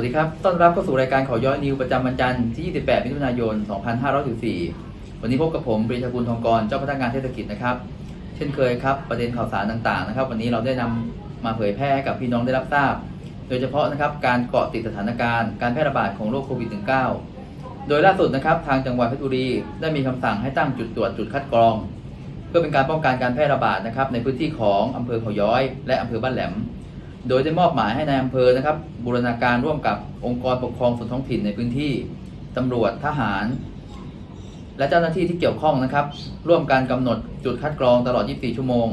วัสดีครับ ต้อนรับเข้าสู่รายการขอย้อยนิวประจำวันจันทร์ที่ 28 มิถุนายน 2564 วันนี้พบกับผมปรีชากุลทองกร เจ้าพนักงานเทศกิจนะครับ เช่นเคยครับ ประเด็นข่าวสารต่างๆนะครับ วันนี้เราได้นำมาเผยแพร่ให้กับพี่น้องได้รับทราบ โดยเฉพาะนะครับการเกาะติดสถานการณ์ การแพร่ระบาดของโรคโควิด -19 โดยล่าสุดนะครับทางจังหวัดเพชรบุรีได้มีคำสั่งให้ตั้งจุดตรวจจุดคัดกรอง เพื่อเป็นการป้องกันการแพร่ระบาดนะครับในพื้นที่ของอำเภอเขาย้อย และอำเภอบ้านแหลม โดยได้มอบหมายให้ในายอำเภอนะครับ บูรณาการร่วมกับองค์กรปกครองส่วนท้องถิ่นในพื้นที่ตำรวจทหาร และเจ้าหน้าที่ที่เกี่ยวข้องนะครับ ร่วมการกำหนดจุดคัดกรองตลอด 24 ชั่วโมง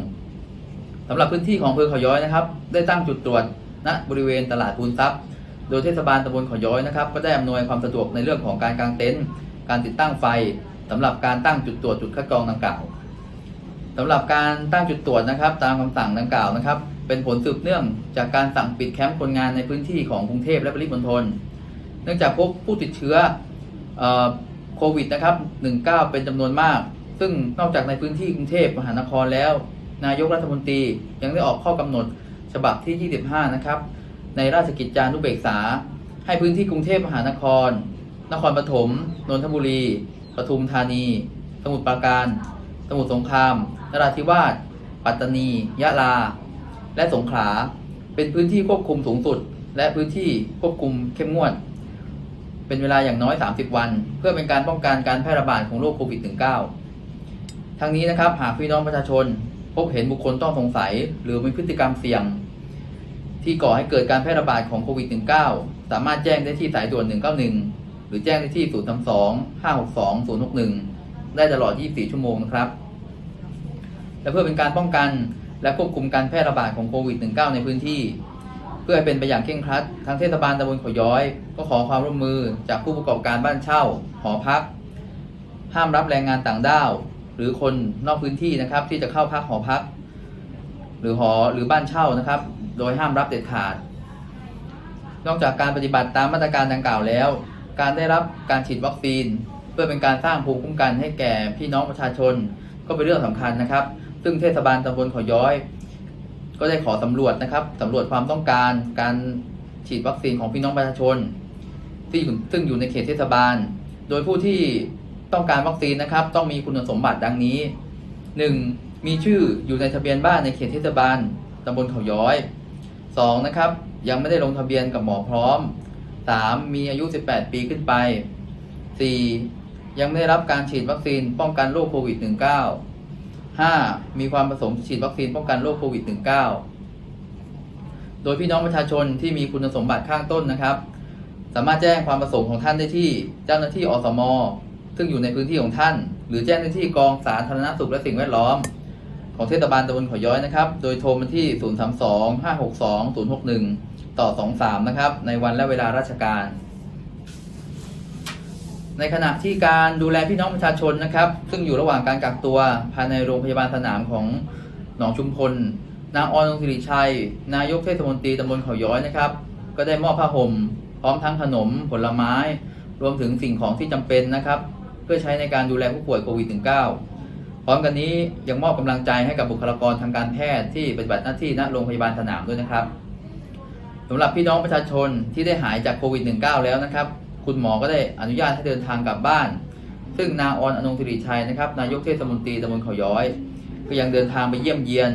สำหรับพื้นที่ของอำเภอเขาย้อยนะครับ ได้ตั้งจุดตรวจณบริเวณตลาดปูนทรัพย์ โดยเทศบาลตำบลเขาย้อยนะครับ ก็ได้อำนวยความสะดวกในเรื่องของการกางเต็นท์การติดตั้งไฟสำหรับการตั้งจุดตรวจจุดคัดกรองดังกล่าวสำหรับการตั้งจุดตรวจนะครับ ตามคำสั่งดังกล่าวนะครับ เป็นผลสืบเนื่องจากการสั่งปิดแคมป์คนงานในพื้นที่ของกรุงเทพและปริมณฑลเนื่องจากพบผู้ติดเชื้อโควิดนะครับ 19 เป็นจำนวนมาก ซึ่งนอกจากในพื้นที่กรุงเทพมหานครแล้ว นายกรัฐมนตรียังได้ออกข้อกำหนดฉบับที่ 25 นะครับ ในราชกิจจานุเบกษา ให้พื้นที่กรุงเทพมหานคร นครปฐม นนทบุรี ปทุมธานี สมุทรปราการ สมุทรสงคราม นราธิวาส ปัตตานี ยะลา และสงขลาเป็นพื้นที่ควบคุมสูงสุด และพื้นที่ควบคุมเข้มงวด เป็นเวลาอย่างน้อย 30 วัน เพื่อเป็นการป้องกันการแพร่ระบาดของโรคโควิด -19 ทั้งนี้นะครับหากพี่น้องประชาชน พบเห็นบุคคลต้องสงสัย หรือมีพฤติกรรมเสี่ยง ที่ก่อให้เกิดการแพร่ระบาดของโควิด -19 สามารถแจ้งได้ที่สายด่วน 191 หรือแจ้งได้ที่ 032 562 061 ได้ตลอด 24 ชั่วโมงนะครับ และเพื่อเป็นการป้องกัน และควบคุมการแพร่ระบาดของโควิด -19 ในพื้นที่ เพื่อให้เป็นไปอย่างเคร่งครัด ทางเทศบาลตำบลขาย้อย ก็ขอความร่วมมือจากผู้ประกอบการบ้านเช่า หอพัก ห้ามรับแรงงานต่างด้าว หรือคนนอกพื้นที่นะครับที่จะเข้าพักหอพัก หรือหอหรือบ้านเช่านะครับ โดยห้ามรับเด็ดขาด นอกจากการปฏิบัติตามมาตรการดังกล่าวแล้ว การได้รับการฉีดวัคซีน เพื่อเป็นการสร้างภูมิคุ้มกันให้แก่พี่น้องประชาชน ก็เป็นเรื่องสำคัญนะครับ ซึ่งเทศบาลตำบลเขาย้อย ก็ได้ขอสำรวจนะครับสำรวจความต้องการการฉีดวัคซีนของพี่น้องประชาชน ที่อยู่ซึ่งอยู่ในเขตเทศบาล โดยผู้ที่ต้องการวัคซีนนะครับ ต้องมีคุณสมบัติดังนี้ 1. มีชื่ออยู่ในทะเบียนบ้านในเขตเทศบาลตำบลเขาย้อย 2. นะครับ ยังไม่ได้ลงทะเบียนกับหมอพร้อม 3. มีอายุ 18 ปีขึ้นไป 4. ยังไม่ได้รับการฉีดวัคซีนป้องกันโรคโควิด -19 5. มีความประสงค์ฉีดวัคซีนป้องกันโรคโควิด -19 โดยพี่น้องประชาชนที่มีคุณสมบัติข้างต้นนะครับ สามารถแจ้งความประสงค์ของท่านได้ที่เจ้าหน้าที่อสม ซึ่งอยู่ในพื้นที่ของท่าน หรือแจ้งได้ที่กองสาธารณสุขและสิ่งแวดล้อม ของเทศบาลตำบลขาย้อยนะครับ โดยโทรมาที่ 032 562 061 ต่อ 23 นะครับ ในวันและเวลาราชการ ในขณะที่การดูแลพี่น้องประชาชนนะครับ ซึ่งอยู่ระหว่างการกักตัวภายในโรงพยาบาลสนามของหนองชุมพล นางออนงศิริชัย นายกเทศมนตรีตำบลเขาย้อยนะครับ ก็ได้มอบผ้าห่มพร้อมทั้งขนมผลไม้ รวมถึงสิ่งของที่จำเป็นนะครับ เพื่อใช้ในการดูแลผู้ป่วยโควิด -19 พร้อมกันนี้ยังมอบกำลังใจให้กับบุคลากรทางการแพทย์ที่ปฏิบัติหน้าที่ณโรงพยาบาลสนามด้วยนะครับสำหรับพี่น้องประชาชนที่ได้หายจากโควิด -19 แล้วนะครับ คุณหมอก็ได้อนุญาตให้เดินทางกลับบ้าน ซึ่งนางออนอนงศิริชัยนะครับนายกเทศมนตรีตำบลเขาย้อย ก็ยังเดินทางไปเยี่ยมเยียน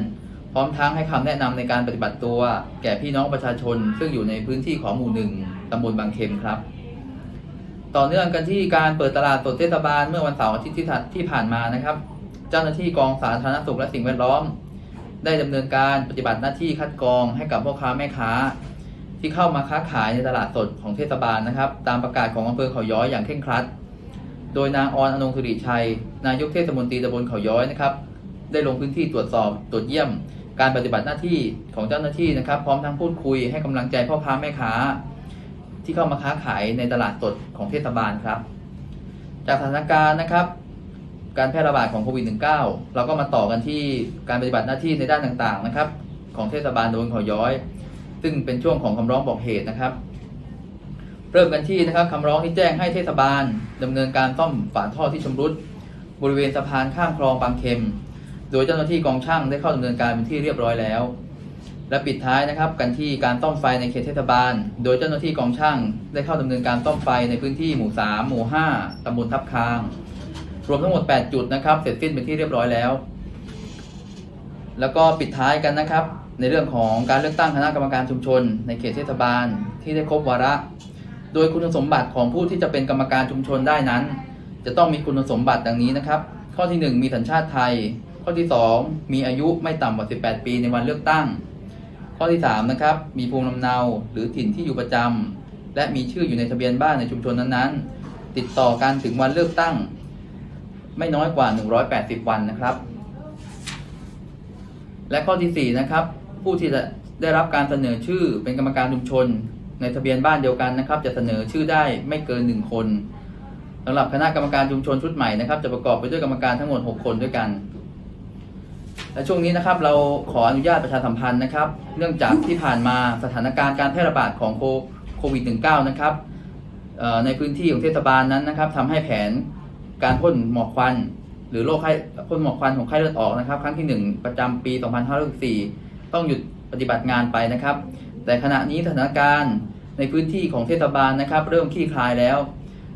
พร้อมทั้งให้คำแนะนำในการปฏิบัติตัว แก่พี่น้องประชาชน ซึ่งอยู่ในพื้นที่ของหมู่หนึ่งตำบลบางเข็มครับ ต่อเนื่องกันที่การเปิดตลาดสดเทศบาลเมื่อวันเสาร์อาทิตย์ที่ผ่านที่ผ่านมานะครับ เจ้าหน้าที่กองสาธารณสุขและสิ่งแวดล้อม ได้ดำเนินการปฏิบัติหน้าที่คัดกรองให้กับพ่อค้าแม่ค้า ที่เข้ามาค้าขายในตลาดสดของเทศบาลนะครับ ตามประกาศของอำเภอเขาย้อยอย่างเคร่งครัด โดยนางออนอนงศิริชัย นายกเทศมนตรีตำบลเขาย้อยนะครับ ได้ลงพื้นที่ตรวจสอบตรวจเยี่ยม การปฏิบัติหน้าที่ของเจ้าหน้าที่นะครับ พร้อมทั้งพูดคุยให้กำลังใจพ่อค้าแม่ค้า ที่เข้ามาค้าขายในตลาดสดของเทศบาลครับ จากสถานการณ์นะครับการแพร่ระบาดของโควิด -19 เราก็มาต่อกันที่การปฏิบัติหน้าที่ในด้านต่างๆนะครับ ของเทศบาลตำบลเขาย้อย ซึ่งเป็นช่วงของคำร้องบอกเหตุนะครับ เริ่มกันที่นะครับคำร้องที่แจ้งให้เทศบาลดำเนินการซ่อมฝาท่อที่ชำรุดบริเวณสะพานข้ามคลองบางเข็ม โดยเจ้าหน้าที่กองช่างได้เข้าดำเนินการเป็นที่เรียบร้อยแล้ว และปิดท้ายนะครับ กันที่การซ่อมไฟในเขตเทศบาล โดยเจ้าหน้าที่กองช่างได้เข้าดำเนินการซ่อมไฟในพื้นที่หมู่ 3 หมู่ 5ตำบลทับคาง รวมทั้งหมด 8 จุดนะครับ เสร็จสิ้นเป็นที่เรียบร้อยแล้ว แล้วก็ปิดท้ายกันนะครับ ในเรื่องของการเลือกตั้งคณะกรรมการชุมชน ในเขตเทศบาลที่ได้ครบวาระ โดยคุณสมบัติของผู้ที่จะเป็นกรรมการชุมชนได้นั้น จะต้องมีคุณสมบัติดังนี้นะครับ ข้อที่ 1 มีสัญชาติไทย ข้อที่ 2 มีอายุไม่ต่ำกว่า 18 ปีในวันเลือกตั้ง ข้อที่3นะครับมีภูมิลำเนาหรือถิ่นที่อยู่ประจำและมีชื่ออยู่ในทะเบียนบ้านในชุมชนนั้นๆ ติดต่อกันถึงวันเลือกตั้ง ไม่น้อยกว่า 180 วันนะครับ และข้อที่4นะครับ ผู้ที่จะได้รับการเสนอชื่อเป็นกรรมการชุมชน ในทะเบียนบ้านเดียวกันนะครับ จะเสนอชื่อได้ไม่เกิน 1 คนสำหรับคณะกรรมการชุมชนชุดใหม่นะครับ จะประกอบไปด้วยกรรมการทั้งหมด 6 คนด้วยกัน และช่วงนี้นะครับเราขออนุญาตประชาสัมพันธ์นะครับ เนื่องจากที่ผ่านมาสถานการณ์การแพร่ระบาดของโควิด -19 นะครับในพื้นที่ของเทศบาลนั้นนะครับทำให้แผนการพ่นหมอกควัน หรือโรคไข้พ่นหมอกควันของไข้เลือดออกนะครับ ครั้งที่ 1 ประจำปี 2564 ต้องหยุดปฏิบัติงานไปนะครับ แต่ขณะนี้สถานการณ์ในพื้นที่ของเทศบาลนะครับ เริ่มคลี่คลายแล้ว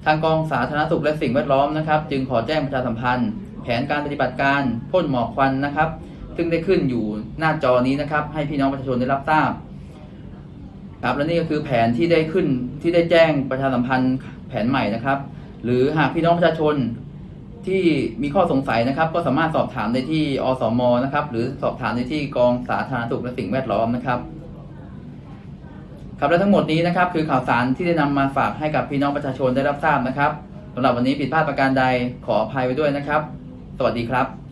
ทางกองสาธารณสุขและสิ่งแวดล้อมนะครับ จึงขอแจ้งประชาสัมพันธ์ แผนการปฏิบัติการพ่นหมอกควันนะครับ ซึ่งได้ขึ้นอยู่หน้าจอนี้นะครับ ให้พี่น้องประชาชนได้รับทราบครับและนี่ก็คือแผนที่ได้ขึ้นที่ได้แจ้งประชาสัมพันธ์แผนใหม่นะครับ หรือหากพี่น้องประชาชน ที่มีข้อสงสัยนะครับ ก็สามารถสอบถามได้ที่อสมนะครับ หรือสอบถามได้ที่กองสาธารณสุขและสิ่งแวดล้อมนะครับ ครับและทั้งหมดนี้นะครับ คือข่าวสารที่ได้นำมาฝากให้กับพี่น้องประชาชนได้รับทราบนะครับสำหรับวันนี้ผิดพลาดประการใดขออภัยไว้ด้วยนะครับ สวัสดีครับ